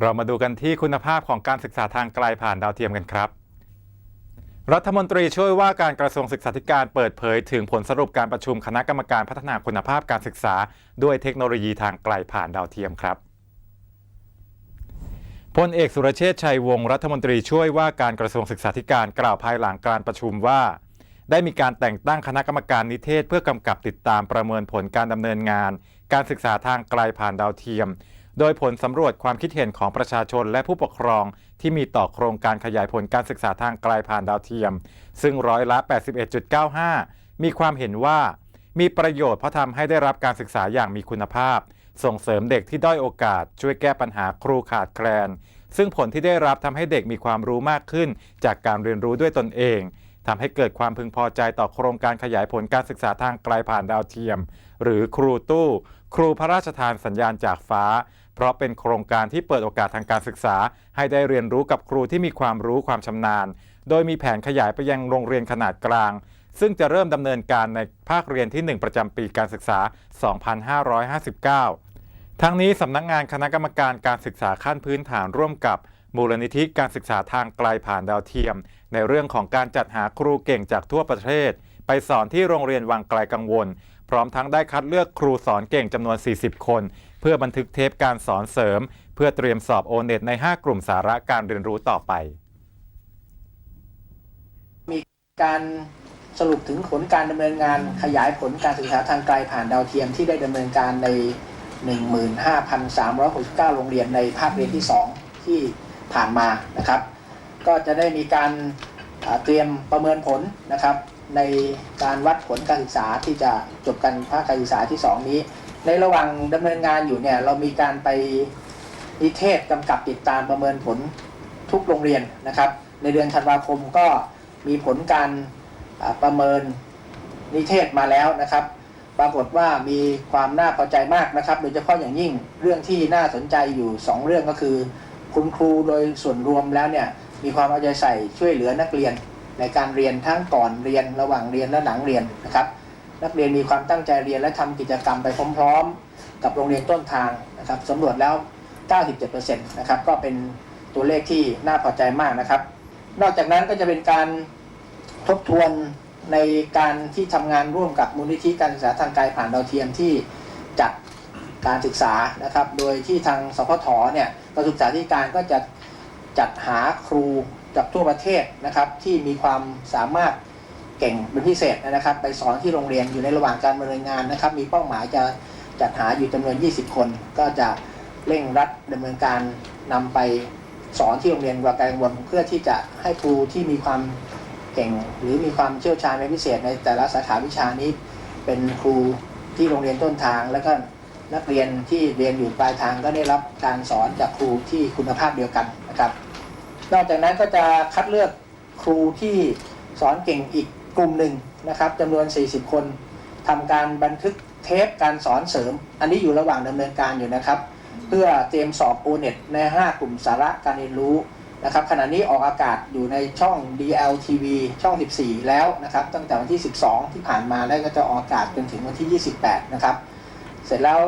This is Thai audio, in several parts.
เรามาดูกันที่คุณภาพของการศึกษาทางไกลผ่านดาวเทียมกันครับ รัฐมนตรีช่วยว่าการกระทรวงศึกษาธิการเปิดเผย ถึงผลสรุปการประชุมคณะกรรมการพัฒนาคุณภาพการศึกษา ด้วยเทคโนโลยีทางไกลผ่านดาวเทียมครับพลเอกสุรเชษชัยวงศ์รัฐมนตรีช่วยว่าการกระทรวงศึกษาธิการกล่าวภายหลังการประชุมว่า ได้มีการแต่งตั้งคณะกรรมการนิเทศ เพื่อกำกับติดตามประเมินผลการดำเนินงาน การศึกษาทางไกลผ่านดาวเทียม โดยผลสำรวจความคิดเห็นของประชาชนและผู้ปกครองที่มีต่อโครงการขยายผลการศึกษาทางไกลผ่านดาวเทียม ซึ่งร้อยละ 81.95 มีความเห็นว่า มีประโยชน์เพราะทำให้ได้รับการศึกษาอย่างมีคุณภาพ ส่งเสริมเด็กที่ด้อยโอกาส ช่วยแก้ปัญหาครูขาดแคลน ซึ่งผลที่ได้รับทำให้เด็กมีความรู้มากขึ้น จากการเรียนรู้ด้วยตนเองทำให้เกิดความพึงพอใจต่อโครงการขยายผลการศึกษาทางไกลผ่านดาวเทียม หรือครูตู้ ครูพระราชทานสัญญาณจากฟ้า เพราะเป็นโครงการที่เปิดโอกาสทางการศึกษา ให้ได้เรียนรู้กับครูที่มีความรู้ความชำนาญ โดยมีแผนขยายไปยังโรงเรียนขนาดกลาง ซึ่งจะเริ่มดำเนินการในภาคเรียนที่ 1 ประจำปีการศึกษา 2559 ทั้งนี้สำนักงานคณะกรรมการการศึกษาขั้นพื้นฐานร่วมกับมูลนิธิการศึกษาทางไกลผ่านดาวเทียม ในเรื่องของการจัดหาครูเก่งจากทั่วประเทศ ไปสอนที่โรงเรียนวังไกลกังวล พร้อมทั้งได้คัดเลือกครูสอนเก่งจำนวน 40 คน เพื่อบันทึกเทปการสอนเสริม เพื่อเตรียมสอบโอเน็ตใน 5 กลุ่มสาระการเรียนรู้ต่อไป มีการสรุปถึงผลการดำเนินงานขยายผลการศึกษาทางไกลผ่านดาวเทียมที่ได้ดำเนินการใน 15,369 โรงเรียนในภาคเรียนที่ 2 ที่ผ่านมานะครับ ก็จะได้มีการเตรียมประเมินผลนะครับ ในการวัดผลการศึกษาที่จะจบกันภาคการศึกษาที่ 2 นี้ ในระหว่างดำเนินงานอยู่เนี่ยเรามีการไปนิเทศกำกับติดตามประเมินผลทุกโรงเรียนนะครับ ในเดือนธันวาคมก็มีผลการประเมินนิเทศมาแล้วนะครับ ปรากฏว่ามีความน่าพอใจมากนะครับ โดยเฉพาะอย่างยิ่งเรื่องที่น่าสนใจอยู่ 2 เรื่องก็คือ คุณครูโดยส่วนรวมแล้วเนี่ยมีความเอาใจใส่ช่วยเหลือนักเรียน ในการเรียนทั้งก่อนเรียนระหว่างเรียนและหลังเรียนนะครับ นักเรียนมีความตั้งใจเรียนและทำกิจกรรมไปพร้อม ๆ กับโรงเรียนต้นทางนะครับสำรวจแล้ว 97%นะครับก็เป็นตัวเลขที่น่าพอใจมากนะครับ นอกจากนั้นก็จะเป็นการทบทวนในการที่ทำงานร่วมกับมูลนิธิการศึกษาทางไกลผ่านดาวเทียมที่จัดการศึกษานะครับ โดยที่ทางสพทเนี่ยกระทรวงศึกษาธิการก็จะจัดหาครู จากทั่วประเทศนะครับ ที่มีความสามารถเก่งเป็นพิเศษนะครับ ไปสอนที่โรงเรียนอยู่ในระหว่างการดำเนินงานนะครับ มีเป้าหมายจะจัดหาอยู่จำนวน 20 คน ก็จะเร่งรัดดำเนินการนำไปสอนที่โรงเรียนวาการวนเพื่อที่จะให้ครูที่มีความเก่ง หรือมีความเชี่ยวชาญเป็นพิเศษในแต่ละสาขาวิชานี้ เป็นครูที่โรงเรียนต้นทาง แล้วก็นักเรียนที่เรียนอยู่ปลายทางก็ได้รับการสอนจากครูที่คุณภาพเดียวกันนะครับ นอกจากนั้นก็จะคัดเลือกครูที่สอนเก่งอีกกลุ่มหนึ่งนะครับจำนวน 40 คนทำการบันทึกเทปการสอนเสริม อันนี้อยู่ระหว่างดำเนินการอยู่นะครับ เพื่อเตรียมสอบ o n e t ใน 5 กลุ่มสาระการเรียนรู้นะครับ ขณะนี้ออกอากาศอยู่ในช่อง DLTV ช่อง 14 แล้วนะครับ ตั้งแต่วันที่ 12 ที่ผ่านมาแล้วก็จะออกอากาศจนถึงวันที่ 28 นะครับ เสร็จแล้ว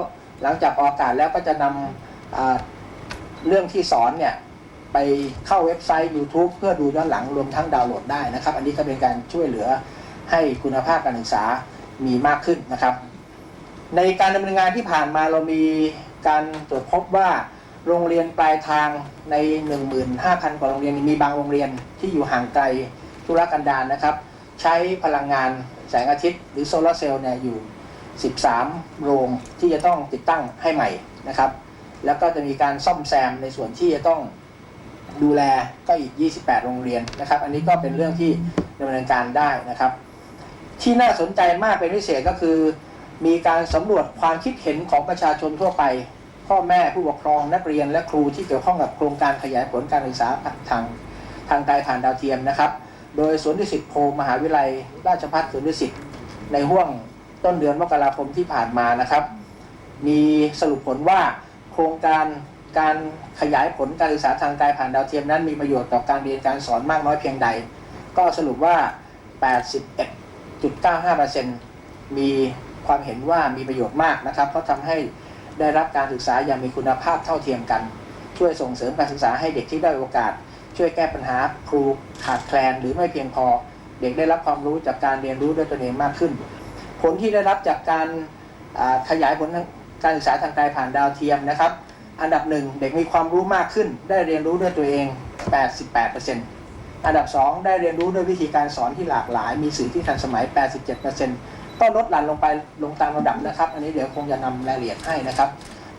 หลังจากออกอากาศแล้วก็จะนำเรื่องที่สอนเนี่ย ไปเข้าเว็บไซต์ YouTube เพื่อดูย้อนหลังรวมทั้งดาวน์โหลดได้นะครับ อันนี้ก็เป็นการช่วยเหลือให้คุณภาพการศึกษามีมากขึ้นนะครับ ในการดำเนินงานที่ผ่านมาเรามีการตรวจพบว่าโรงเรียนปลายทางใน 15,000 กว่าโรงเรียนมีบางโรงเรียนที่อยู่ห่างไกลธุรกันดารนะครับ ใช้พลังงานแสงอาทิตย์หรือโซลาร์เซลล์เนี่ยอยู่ 13 โรงที่จะต้องติดตั้งให้ใหม่นะครับ แล้วก็จะมีการซ่อมแซมในส่วนที่จะต้อง ดูแลก็อีก 28 โรงเรียนนะครับ อันนี้ก็เป็นเรื่องที่ดำเนินการได้นะครับ ที่น่าสนใจมากเป็นพิเศษก็คือ มีการสำรวจความคิดเห็นของประชาชนทั่วไป พ่อแม่ผู้ปกครองนักเรียนและครูที่เกี่ยวข้องกับโครงการขยายผลการศึกษาทางทางไกลผ่านดาวเทียมนะครับ โดยสวนดุสิตโพมหาวิทยาลัย ราชภัฏสวนดุสิตในห่วงต้นเดือนมกราคมที่ผ่านมานะครับ มีสรุปผลว่าโครงการ การขยายผลการศึกษาทางไกลผ่านดาวเทียมนั้นมีประโยชน์ต่อการเรียนการสอนมากน้อยเพียงใด ก็สรุปว่า 81.95%มีความเห็นว่ามีประโยชน์มากนะครับเพราะทำให้ได้รับการศึกษาอย่างมีคุณภาพเท่าเทียมกัน ช่วยส่งเสริมการศึกษาให้เด็กที่ได้โอกาส ช่วยแก้ปัญหาครูขาดแคลนหรือไม่เพียงพอ เด็กได้รับความรู้จากการเรียนรู้ด้วยตนเองมากขึ้น ผลที่ได้รับจากการขยายผลการศึกษาทางไกลผ่านดาวเทียมนะครับ อันดับหนึ่งเด็กมีความรู้มากขึ้น ได้เรียนรู้ด้วยตัวเอง 88%อันดับ 2 ได้เรียนรู้ด้วยวิธีการสอนที่หลากหลาย มีสื่อที่ทันสมัย 87%ก็ลดหลั่นลงไปลงตามระดับนะครับ อันนี้เดี๋ยวคงจะนำรายละเอียดให้นะครับ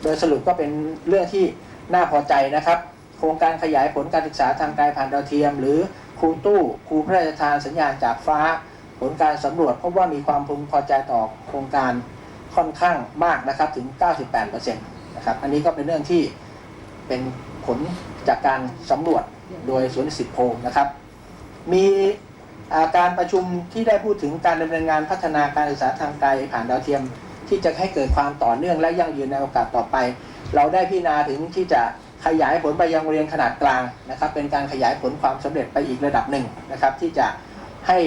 โดยสรุปก็เป็นเรื่องที่น่าพอใจนะครับ โครงการขยายผลการศึกษาทางไกลผ่านดาวเทียม หรือครูตู้ครูพระราชทานสัญญาณจากฟ้า ผลการสำรวจพบว่ามีความพึงพอใจต่อโครงการค่อนข้างมากนะครับถึง 98% นะครับ อันนี้ก็เป็นเรื่องที่เป็นผลจากการสำรวจโดยสวนสิทธิโพนะครับ มีาการประชุมที่ได้พูดถึงการดำเนินงานพัฒนาการศึกษาทางไกลผ่านดาวเทียม ที่จะให้เกิดความต่อเนื่องและยั่งยืนในโอกาสต่อไป เราได้พิจารณาถึงที่จะขยายผลไปยังโรงเรียนขนาดกลางนะครับ เป็นการขยายผลความสำเร็จไปอีกระดับหนึ่งนะครับ ที่จะให้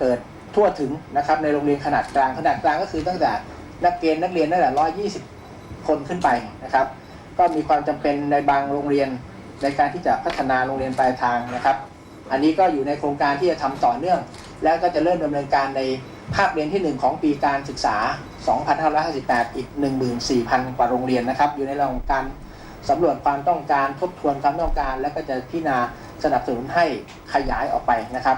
เกิดทั่วถึงนะครับในโรงเรียนขนาดกลางขนาดกลางก็คือตั้งแต่นักเกณฑ์นักเรียนตั้งแต่120 คนขึ้นไปนะครับ ก็มีความจำเป็นในบางโรงเรียนในการที่จะพัฒนาโรงเรียนปลายทางนะครับ อันนี้ก็อยู่ในโครงการที่จะทำต่อเนื่อง แล้วก็จะเริ่มดำเนินการในภาคเรียนที่ 1 ของปีการศึกษา 2558 อีก 14,000 กว่าโรงเรียนนะครับ อยู่ในระหว่างการสำรวจความต้องการทบทวนความต้องการ และก็จะพิจารณาสนับสนุนให้ขยายออกไปนะครับ